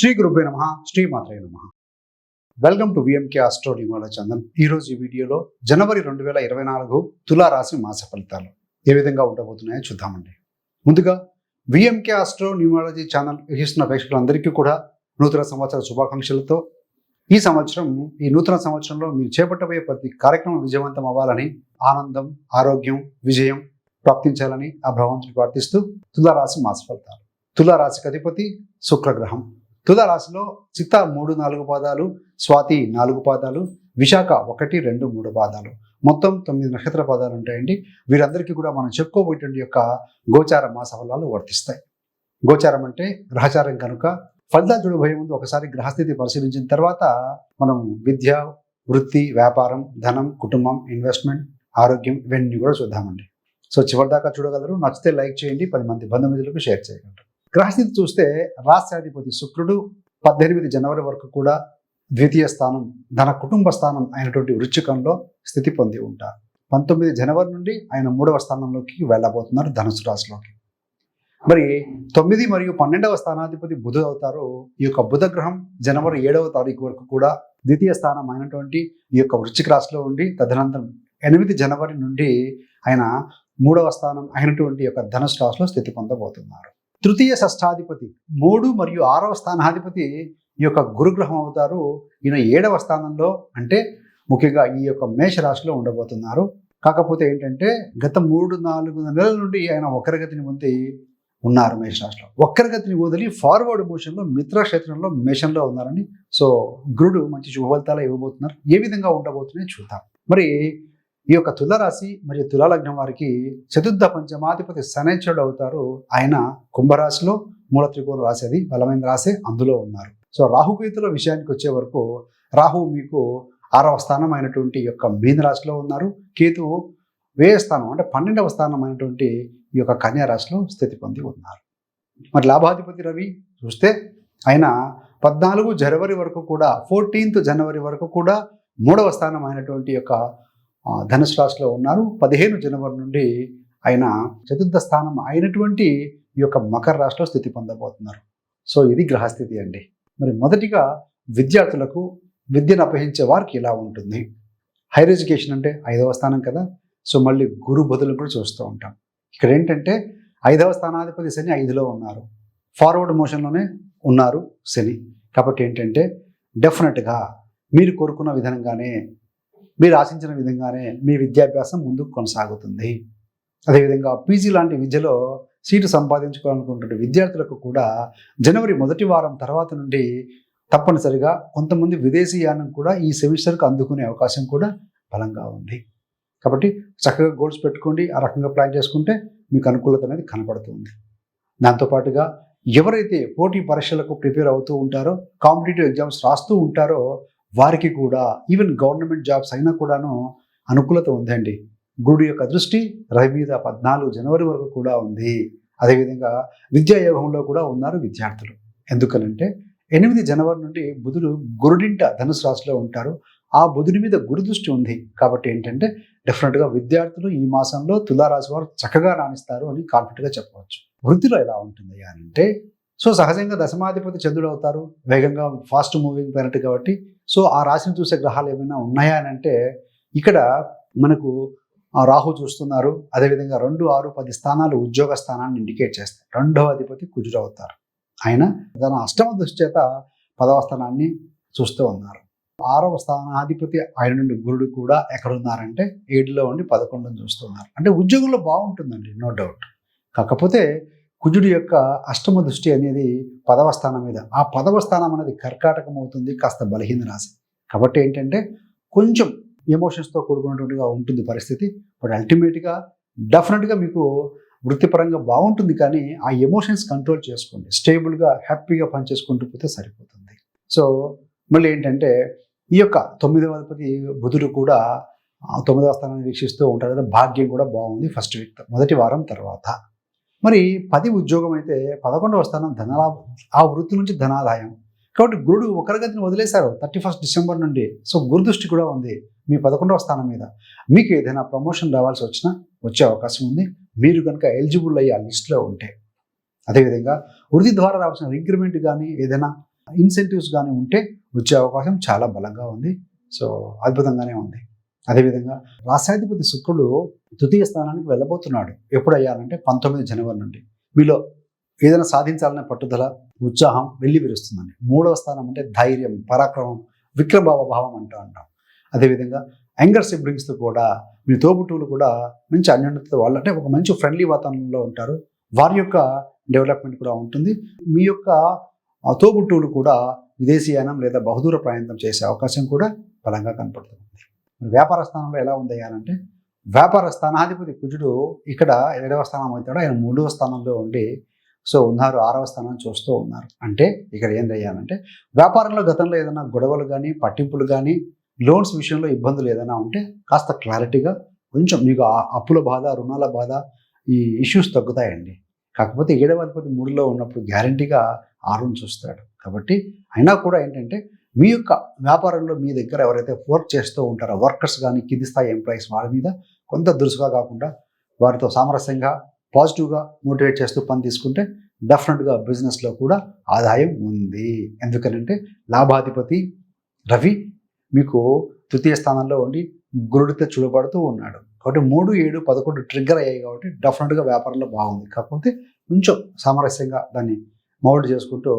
శ్రీ గురుపే నమ. శ్రీ మాత్రే నమ వెల్కమ్ టు విఎంకే ఆస్ట్రో నివాళ చందన్ ఈరోజు ఈ వీడియోలో జనవరి రెండు వేల ఇరవై నాలుగు తులారాశి మాస ఫలితాలు ఏ విధంగా ఉండబోతున్నాయో చూద్దామండి. ముందుగా విఎంకే ఆస్ట్రో న్యూమాలజీ ఛానల్ వీక్షిస్తున్న ప్రేక్షకులందరికీ కూడా నూతన సంవత్సర శుభాకాంక్షలతో ఈ సంవత్సరం ఈ నూతన సంవత్సరంలో మీరు చేపట్టబోయే ప్రతి కార్యక్రమం విజయవంతం అవ్వాలని ఆనందం ఆరోగ్యం విజయం ప్రాప్తించాలని ఆ భగవంతుని ప్రార్థిస్తూ తులారాశి మాస ఫలితాలు. తులారాశికి అధిపతి శుక్రగ్రహం. తులారాశిలో చిత్త మూడు నాలుగు పాదాలు స్వాతి నాలుగు పాదాలు విశాఖ ఒకటి రెండు మూడు పాదాలు. మొత్తం తొమ్మిది నక్షత్ర పాదాలు ఉంటాయండి. వీరందరికీ కూడా మనం చెప్పుకోబోయేటువంటి యొక్క గోచార మాస ఫలాలు వర్తిస్తాయి. గోచారం అంటే గ్రహచారం కనుక ఫలితాలు చూడబోయే ముందు ఒకసారి గ్రహస్థితి పరిశీలించిన తర్వాత మనం విద్య వృత్తి వ్యాపారం ధనం కుటుంబం ఇన్వెస్ట్మెంట్ ఆరోగ్యం ఇవన్నీ కూడా చూద్దామండి. సో చివరిదాకా చూడగలరు. నచ్చితే లైక్ చేయండి. పది మంది బంధుమిత్రులకు షేర్ చేయగలరు. గ్రహస్థితి చూస్తే రాష్ట్రాధిపతి శుక్రుడు పద్దెనిమిది జనవరి వరకు కూడా ద్వితీయ స్థానం ధన కుటుంబ స్థానం అయినటువంటి వృచ్చికంలో స్థితి పొంది ఉంటారు. పంతొమ్మిది జనవరి నుండి ఆయన మూడవ స్థానంలోకి వెళ్ళబోతున్నారు ధనుసు రాశిలోకి. మరి తొమ్మిది మరియు పన్నెండవ స్థానాధిపతి బుధుడు అవుతారు. ఈ యొక్క బుధగ్రహం జనవరి ఏడవ తారీఖు వరకు కూడా ద్వితీయ స్థానం అయినటువంటి ఈ యొక్క వృశ్చిక రాశిలో ఉండి తదనంతరం ఎనిమిది జనవరి నుండి ఆయన మూడవ స్థానం అయినటువంటి యొక్క ధనుసు రాశిలో స్థితి పొందబోతున్నారు. తృతీయ షష్ఠాధిపతి మూడు మరియు ఆరవ స్థానాధిపతి ఈ యొక్క గురుగ్రహం అవుతారు. ఈయన ఏడవ స్థానంలో అంటే ముఖ్యంగా ఈ యొక్క మేషరాశిలో ఉండబోతున్నారు. కాకపోతే ఏంటంటే గత మూడు నాలుగు నెలల నుండి ఆయన వక్రగతిని పొంది ఉన్నారు మేష రాశిలో వక్రగతిని వదిలి ఫార్వర్డ్ మోషన్లో మిత్రక్షేత్రంలో మేషంలో ఉన్నారని. సో గురుడు మంచి శుభ ఫలితాలు ఇవ్వబోతున్నారు. ఏ విధంగా ఉండబోతున్నాయి చూద్దాం. మరి ఈ యొక్క తులరాశి మరియు తులాలగ్నం వారికి చతుర్థ పంచమాధిపతి శనేశ్వరుడు అవుతారు. ఆయన కుంభరాశిలో మూల త్రికోణ రాశి అది బలమైన రాశి అందులో ఉన్నారు. సో రాహుకేతుల విషయానికి వచ్చే వరకు రాహు మీకు ఆరవ స్థానం అయినటువంటి యొక్క మీన రాశిలో ఉన్నారు. కేతువు వేయ స్థానం అంటే పన్నెండవ స్థానం అయినటువంటి ఈ యొక్క కన్యా రాశిలో స్థితి పొంది ఉన్నారు. మరి లాభాధిపతి రవి చూస్తే ఆయన పద్నాలుగు జనవరి వరకు కూడా ఫోర్టీన్త్ జనవరి వరకు కూడా మూడవ స్థానం అయినటువంటి యొక్క ధనుసు రాశిలో ఉన్నారు. పదిహేను జనవరి నుండి ఆయన చతుర్థ స్థానం అయినటువంటి ఈ యొక్క మకర రాశిలో స్థితి పొందబోతున్నారు. సో ఇది గ్రహస్థితి అండి. మరి మొదటిగా విద్యార్థులకు విద్యను అపహించే వారికి ఇలా ఉంటుంది. హైర్ ఎడ్యుకేషన్ అంటే ఐదవ స్థానం కదా. సో మళ్ళీ గురు బదులు కూడా చూస్తూ ఉంటాం. ఇక్కడ ఏంటంటే ఐదవ స్థానాధిపతి శని ఐదులో ఉన్నారు. ఫార్వర్డ్ మోషన్లోనే ఉన్నారు శని. కాబట్టి ఏంటంటే డెఫినెట్గా మీరు కోరుకున్న విధంగానే మీరు ఆశించిన విధంగానే మీ విద్యాభ్యాసం ముందుకు కొనసాగుతుంది. అదేవిధంగా పీజీ లాంటి విద్యలో సీటు సంపాదించుకోవాలనుకుంటున్న విద్యార్థులకు కూడా జనవరి మొదటి వారం తర్వాత నుండి తప్పనిసరిగా కొంతమంది విదేశీయానం కూడా ఈ సెమిస్టర్కు అందుకునే అవకాశం కూడా బలంగా ఉంది. కాబట్టి చక్కగా గోల్స్ పెట్టుకోండి ఆ రకంగా ప్లాన్ చేసుకుంటే మీకు అనుకూలత అనేది కనపడుతుంది దాంతోపాటుగా ఎవరైతే పోటీ పరీక్షలకు ప్రిపేర్ అవుతూ ఉంటారో కాంపిటేటివ్ ఎగ్జామ్స్ రాస్తూ ఉంటారో వారికి కూడా ఈవెన్ గవర్నమెంట్ జాబ్స్ అయినా కూడాను అనుకూలత ఉందండి. గురుడు యొక్క దృష్టి రవి మీద పద్నాలుగు జనవరి వరకు కూడా ఉంది. అదేవిధంగా విద్యాయోగంలో కూడా ఉన్నారు విద్యార్థులు. ఎందుకనంటే ఎనిమిది జనవరి నుండి బుధుడు గురుడింట ధనుసు రాశిలో ఉంటారు. ఆ బుధుని మీద గురు దృష్టి ఉంది. కాబట్టి ఏంటంటే డెఫినెట్గా విద్యార్థులు ఈ మాసంలో తులారాశి వారు చక్కగా రాణిస్తారు అని కాన్ఫిడెంట్గా చెప్పవచ్చు. వృద్ధిలో ఎలా ఉంటుంది అని అంటే సో సహజంగా దశమాధిపతి చంద్రుడు అవుతారు. వేగంగా ఫాస్ట్ మూవింగ్ ప్లానెట్ కాబట్టి సో ఆ రాశిని చూసే గ్రహాలు ఏమైనా ఉన్నాయా అని అంటే ఇక్కడ మనకు రాహు చూస్తున్నారు. అదేవిధంగా రెండు ఆరు పది స్థానాలు ఉద్యోగ స్థానాన్ని ఇండికేట్ చేస్తాయి. రెండవ అధిపతి కుజుడు అవుతారు. ఆయన తన అష్టమ దృష్టి చేత పదవ స్థానాన్ని చూస్తూ ఉన్నారు. ఆరవ స్థానాధిపతి ఆయన నుండి గురుడు కూడా ఎక్కడున్నారంటే ఏడులో ఉండి పదకొండుని చూస్తున్నారు. అంటే ఉద్యోగంలో బాగుంటుందండి నో డౌట్. కాకపోతే కుజుడి యొక్క అష్టమ దృష్టి అనేది పదవ స్థానం మీద. ఆ పదవ స్థానం అనేది కర్కాటకం అవుతుంది కాస్త బలహీన రాశి. కాబట్టి ఏంటంటే కొంచెం ఎమోషన్స్తో కూడుకున్నటువంటిగా ఉంటుంది పరిస్థితి. బట్ అల్టిమేట్గా డెఫినెట్గా మీకు వృత్తిపరంగా బాగుంటుంది కానీ ఆ ఎమోషన్స్ కంట్రోల్ చేసుకోండి. స్టేబుల్గా హ్యాపీగా పనిచేసుకుంటూ పోతే సరిపోతుంది. సో మళ్ళీ ఏంటంటే ఈ యొక్క తొమ్మిదవ అధిపతి బుధుడు కూడా తొమ్మిదవ స్థానాన్ని వీక్షిస్తూ ఉంటారు భాగ్యం కూడా బాగుంది ఫస్ట్ వీక్ మొదటి వారం తర్వాత. మరి పది ఉద్యోగం అయితే పదకొండవ స్థానం ధనలాభం. ఆ వృత్తి నుంచి ధనాదాయం. కాబట్టి గురుడు ఒకరిగతిని వదిలేశారు థర్టీ ఫస్ట్ డిసెంబర్ నుండి. సో గురుదృష్టి కూడా ఉంది మీ పదకొండవ స్థానం మీద. మీకు ఏదైనా ప్రమోషన్ రావాల్సి వచ్చినా వచ్చే అవకాశం ఉంది. మీరు కనుక ఎలిజిబుల్ అయ్యి ఆ లిస్ట్లో ఉంటే. అదేవిధంగా వృద్ధి ద్వారా రావాల్సిన ఇంక్రిమెంట్ కానీ ఏదైనా ఇన్సెంటివ్స్ కానీ ఉంటే వచ్చే అవకాశం చాలా బలంగా ఉంది. సో అద్భుతంగానే ఉంది. అదేవిధంగా రాశాధిపతి శుక్రుడు తృతీయ స్థానానికి వెళ్ళబోతున్నాడు. ఎప్పుడు అయ్యాలంటే పంతొమ్మిది జనవరి నుండి. మీలో ఏదైనా సాధించాలనే పట్టుదల ఉత్సాహం వెళ్ళి విరుస్తుందండి. మూడవ స్థానం అంటే ధైర్యం పరాక్రమం విక్రభావ భావం అంటూ అంటాం. అదేవిధంగా యంగర్ సిబ్లింగ్స్తో కూడా మీ తోబుట్టువులు కూడా మంచి అన్యోన్యత వాళ్ళు అంటే ఒక మంచి ఫ్రెండ్లీ వాతావరణంలో ఉంటారు. వారి యొక్క డెవలప్మెంట్ కూడా ఉంటుంది. మీ యొక్క తోబుట్టువులు కూడా విదేశీయానం లేదా బహుదూర ప్రయాణం చేసే అవకాశం కూడా బలంగా కనపడుతుంది. మరి వ్యాపార స్థానంలో ఎలా ఉంది వ్యాపార స్థానాధిపతి కుజుడు ఇక్కడ ఏడవ స్థానం అవుతాడు. ఆయన మూడవ స్థానంలో ఉండి సో ఉన్నారు ఆరవ స్థానం చూస్తూ ఉన్నారు. అంటే ఇక్కడ ఏం చేయాలంటే వ్యాపారంలో గతంలో ఏదైనా గొడవలు కానీ పట్టింపులు కానీ లోన్స్ విషయంలో ఇబ్బందులు ఏదైనా ఉంటే కాస్త క్లారిటీగా కొంచెం మీకు ఆ అప్పుల బాధ రుణాల బాధ ఈ ఇష్యూస్ తగ్గుతాయండి. కాకపోతే ఏడవ అధిపతి మూడులో ఉన్నప్పుడు గ్యారంటీగా ఆరుని చూస్తాడు. కాబట్టి అయినా కూడా ఏంటంటే మీ యొక్క వ్యాపారంలో మీ దగ్గర ఎవరైతే వర్క్ చేస్తూ ఉంటారో వర్కర్స్ కానీ కింది స్థాయి ఎంప్లాయీస్ వారి మీద కొంత దురుసుగా కాకుండా వారితో సామరస్యంగా పాజిటివ్గా మోటివేట్ చేస్తూ పని తీసుకుంటే డెఫినెట్గా బిజినెస్లో కూడా ఆదాయం ఉంది. ఎందుకనంటే లాభాధిపతి రవి మీకు తృతీయ స్థానంలో ఉండి గురుడితో చూడబడుతూ ఉన్నాడు. కాబట్టి మూడు ఏడు పదకొండు ట్రిగ్గర్ అయ్యాయి కాబట్టి డెఫినెట్గా వ్యాపారంలో బాగుంది. కాకపోతే కొంచెం సామరస్యంగా దాన్ని మౌల్డ్ చేసుకుంటూ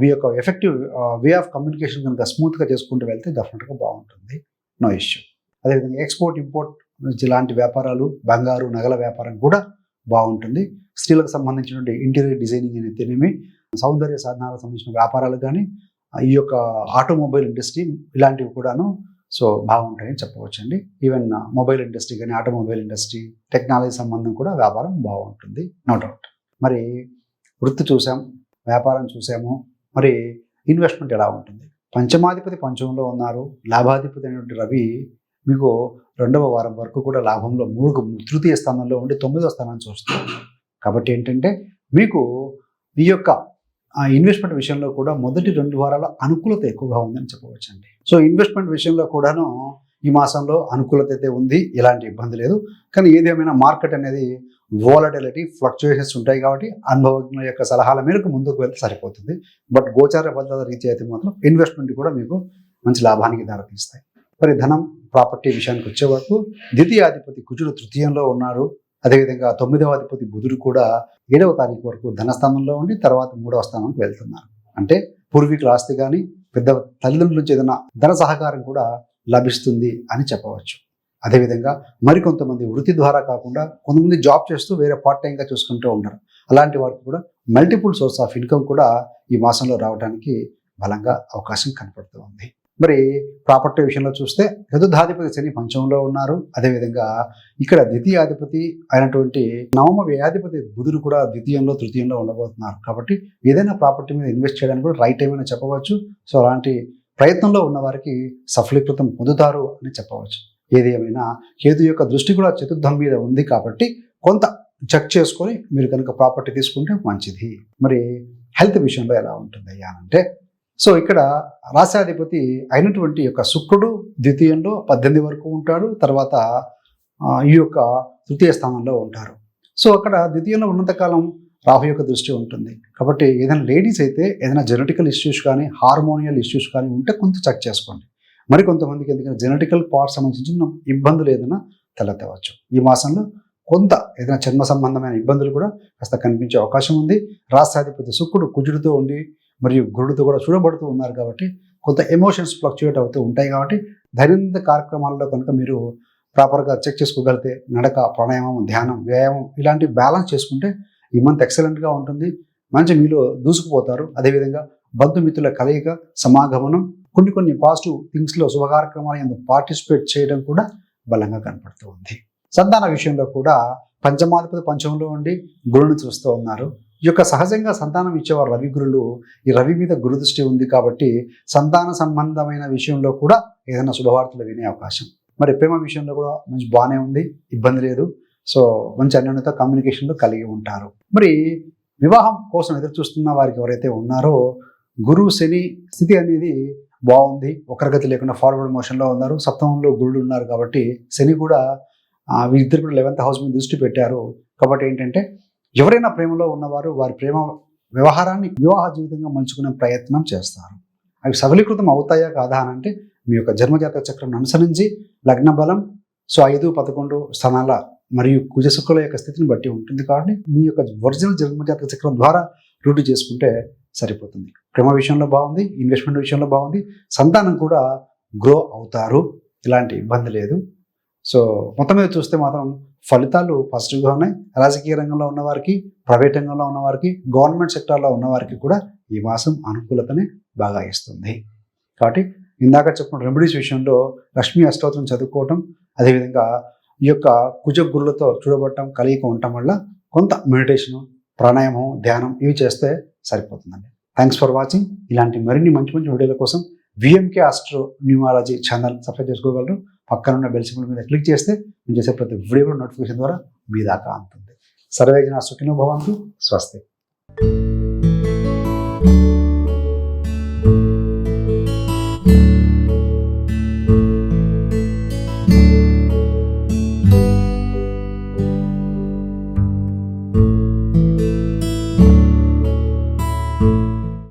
మీ యొక్క ఎఫెక్టివ్ వే ఆఫ్ కమ్యూనికేషన్ కనుక స్మూత్గా చేసుకుంటూ వెళ్తే డెఫినెట్గా బాగుంటుంది. నో ఇష్యూ అదేవిధంగా ఎక్స్పోర్ట్ ఇంపోర్ట్ ఇలాంటి వ్యాపారాలు బంగారు నగల వ్యాపారం కూడా బాగుంటుంది. స్త్రీలకు సంబంధించినటువంటి ఇంటీరియర్ డిజైనింగ్ అయితేనేమి సౌందర్య సాధనాలకు సంబంధించిన వ్యాపారాలు కానీ ఈ యొక్క ఆటోమొబైల్ ఇండస్ట్రీ ఇలాంటివి కూడాను సో బాగుంటాయని చెప్పవచ్చండి. ఈవెన్ మొబైల్ ఇండస్ట్రీ కానీ ఆటోమొబైల్ ఇండస్ట్రీ టెక్నాలజీ సంబంధం కూడా వ్యాపారం బాగుంటుంది. నో డౌట్ మరి వృత్తి చూసాం వ్యాపారం చూసాము మరి ఇన్వెస్ట్మెంట్ ఎలా ఉంటుంది? పంచమాధిపతి పంచమంలో ఉన్నారు. లాభాధిపతి అయినటువంటి రవి మీకు రెండవ వారం వరకు కూడా లాభంలో మూడు తృతీయ స్థానంలో ఉండి తొమ్మిదవ స్థానాన్ని చూస్తారు. కాబట్టి ఏంటంటే మీకు ఈ యొక్క ఇన్వెస్ట్మెంట్ విషయంలో కూడా మొదటి రెండు వారాల అనుకూలత ఎక్కువగా ఉందని చెప్పవచ్చండి. సో ఇన్వెస్ట్మెంట్ విషయంలో కూడాను ఈ మాసంలో అనుకూలత అయితే ఉంది ఎలాంటి ఇబ్బంది లేదు. కానీ ఏదేమైనా మార్కెట్ అనేది వోలటిలిటీ ఫ్లక్చుయేషన్స్ ఉంటాయి కాబట్టి అనుభవజ్ఞుల యొక్క సలహాల మేరకు ముందుకు వెళ్తే సరిపోతుంది. బట్ గోచార భద్రత రీత్యా అయితే మాత్రం ఇన్వెస్ట్మెంట్ కూడా మీకు మంచి లాభానికి దారితీస్తాయి. మరి ధనం ప్రాపర్టీ విషయానికి వచ్చే వరకు ద్వితీయాధిపతి కుజుడు తృతీయంలో ఉన్నారు. అదేవిధంగా తొమ్మిదవ అధిపతి బుధుడు కూడా ఏడవ తారీఖు వరకు ధనస్థానంలో ఉండి తర్వాత మూడవ స్థానానికి వెళ్తున్నారు. అంటే పూర్వీకుల ఆస్తి కానీ పెద్ద తల్లిదండ్రుల నుంచి ఏదైనా ధన సహకారం కూడా లభిస్తుంది అని చెప్పవచ్చు. అదేవిధంగా మరికొంతమంది వృత్తి ద్వారా కాకుండా కొంతమంది జాబ్ చేస్తూ వేరే పార్ట్ టైంగా చూసుకుంటూ ఉంటారు అలాంటి వారికి కూడా మల్టిపుల్ సోర్స్ ఆఫ్ ఇన్కమ్ కూడా ఈ మాసంలో రావడానికి బలంగా అవకాశం కనపడుతూ ఉంది. మరి ప్రాపర్టీ విషయంలో చూస్తే చతుర్థాధిపతి శని పంచమంలో ఉన్నారు. అదేవిధంగా ఇక్కడ ద్వితీయాధిపతి అయినటువంటి నవమ వ్యాధిపతి బుధుడు కూడా ద్వితీయంలో తృతీయంలో ఉండబోతున్నారు. కాబట్టి ఏదైనా ప్రాపర్టీ మీద ఇన్వెస్ట్ చేయడానికి కూడా రైట్ టైం అని చెప్పవచ్చు. సో అలాంటి ప్రయత్నంలో ఉన్న వారికి సఫలీకృతం పొందుతారు అని చెప్పవచ్చు. ఏది ఏమైనా కేతు యొక్క దృష్టి కూడా చతుర్థం మీద ఉంది కాబట్టి కొంత చెక్ చేసుకొని మీరు కనుక ప్రాపర్టీ తీసుకుంటే మంచిది. మరి హెల్త్ విషయంలో ఎలా ఉంటుంది అయ్యా అంటే సో ఇక్కడ రాశాధిపతి అయినటువంటి యొక్క శుక్రుడు ద్వితీయంలో పద్దెనిమిది వరకు ఉంటాడు తర్వాత ఈ యొక్క తృతీయ స్థానంలో ఉంటారు. సో అక్కడ ద్వితీయంలో ఉన్నంతకాలం రాహు యొక్క దృష్టి ఉంటుంది. కాబట్టి ఏదైనా లేడీస్ అయితే ఏదైనా జెనెటికల్ ఇష్యూస్ కానీ హార్మోనియల్ ఇష్యూస్ కానీ ఉంటే కొంత చెక్ చేసుకోండి. మరి కొంతమందికి ఎందుకంటే జెనెటికల్ పార్ట్ సంబంధించిన ఇబ్బందులు ఏదైనా తలెత్తవచ్చు. ఈ మాసంలో కొంత ఏదైనా చర్మ సంబంధమైన ఇబ్బందులు కూడా కాస్త కనిపించే అవకాశం ఉంది. రాష్ట్రాధిపతి శుక్రుడు కుజుడితో ఉండి మరియు గురుడితో కూడా చూడబడుతూ ఉన్నారు కాబట్టి కొంత ఎమోషన్స్ ఫ్లక్చుయేట్ అవుతూ ఉంటాయి కాబట్టి దైనందిన కార్యక్రమాల్లో కనుక మీరు ప్రాపర్గా చెక్ చేసుకోగలిగితే నడక ప్రాణాయామం ధ్యానం వ్యాయామం ఇలాంటి బ్యాలెన్స్ చేసుకుంటే ఈ మంత్ ఎక్సలెంట్గా ఉంటుంది. మంచి మీలో దూసుకుపోతారు. అదేవిధంగా బంధుమిత్రుల కలయిక సమాగమనం కొన్ని కొన్ని పాజిటివ్ థింగ్స్లో శుభ కార్యక్రమాలు ఎందుకు పార్టిసిపేట్ చేయడం కూడా బలంగా కనపడుతూ ఉంది. సంతాన విషయంలో కూడా పంచమాధిపతి పంచంలో ఉండి గురుని చూస్తూ ఉన్నారు. ఈ యొక్క సహజంగా సంతానం ఇచ్చేవారు రవి గురులు ఈ రవి మీద గురుదృష్టి ఉంది కాబట్టి సంతాన సంబంధమైన విషయంలో కూడా ఏదైనా శుభవార్తలు వినే అవకాశం. మరి ప్రేమ విషయంలో కూడా మంచి బాగానే ఉంది. ఇబ్బంది లేదు. సో మంచి అన్యోన్యత కమ్యూనికేషన్లు కలిగి ఉంటారు. మరి వివాహం కోసం ఎదురు చూస్తున్న వారికి ఎవరైతే ఉన్నారో గురువు శని స్థితి అనేది బాగుంది. ఒకరిగతి లేకుండా ఫార్వర్డ్ మోషన్లో ఉన్నారు. సప్తమంలో గురుడు ఉన్నారు కాబట్టి శని కూడా వీరిద్దరు కూడా లెవెన్త్ హౌస్ మీద దృష్టి పెట్టారు. కాబట్టి ఏంటంటే ఎవరైనా ప్రేమలో ఉన్నవారు వారి ప్రేమ వ్యవహారాన్ని వివాహ జీవితంగా మలుచుకునే ప్రయత్నం చేస్తారు. అవి సఫలీకృతం అవుతాయా కాదా అని అంటే మీ యొక్క జన్మజాతక చక్రం అనుసరించి లగ్న బలం సో ఐదు పదకొండు స్థానాల మరియు కుజశుక్రుల యొక్క స్థితిని బట్టి ఉంటుంది. కాబట్టి మీ యొక్క ఒరిజినల్ జన్మజాతక చక్రం ద్వారా రూఢి చేసుకుంటే సరిపోతుంది. ప్రేమ విషయంలో బాగుంది ఇన్వెస్ట్మెంట్ విషయంలో బాగుంది. సంతానం కూడా గ్రో అవుతారు. ఇలాంటి ఇబ్బంది లేదు. సో మొత్తం మీద చూస్తే మాత్రం ఫలితాలు పాజిటివ్గా ఉన్నాయి. రాజకీయ రంగంలో ఉన్నవారికి ప్రైవేట్ రంగంలో ఉన్నవారికి గవర్నమెంట్ సెక్టార్లో ఉన్నవారికి కూడా ఈ మాసం అనుకూలతని బాగా ఇస్తుంది. కాబట్టి ఇందాక చెప్పిన రెమెడీస్ విషయంలో లక్ష్మీ అష్టోత్తరం చదువుకోవటం అదేవిధంగా ఈ యొక్క కుజ గురులతో చూడబడటం కలిగి ఉండటం వల్ల కొంత మెడిటేషన్ ప్రాణాయామం ధ్యానం ఇవి చేస్తే సరిపోతుందండి. థ్యాంక్స్ ఫర్ వాచింగ్ ఇలాంటి మరిన్ని మంచి మంచి వీడియోల కోసం VMK astro numerology channel subscribe చేసుకోగలరు. పక్కనున్న బెల్ సింబల్ మీద క్లిక్ చేస్తే మేము చేసే ప్రతి వీడియో నోటిఫికేషన్ ద్వారా మీ దాకా అందుతుంది సర్వేజన సుఖినో భవంతు. స్వస్తి.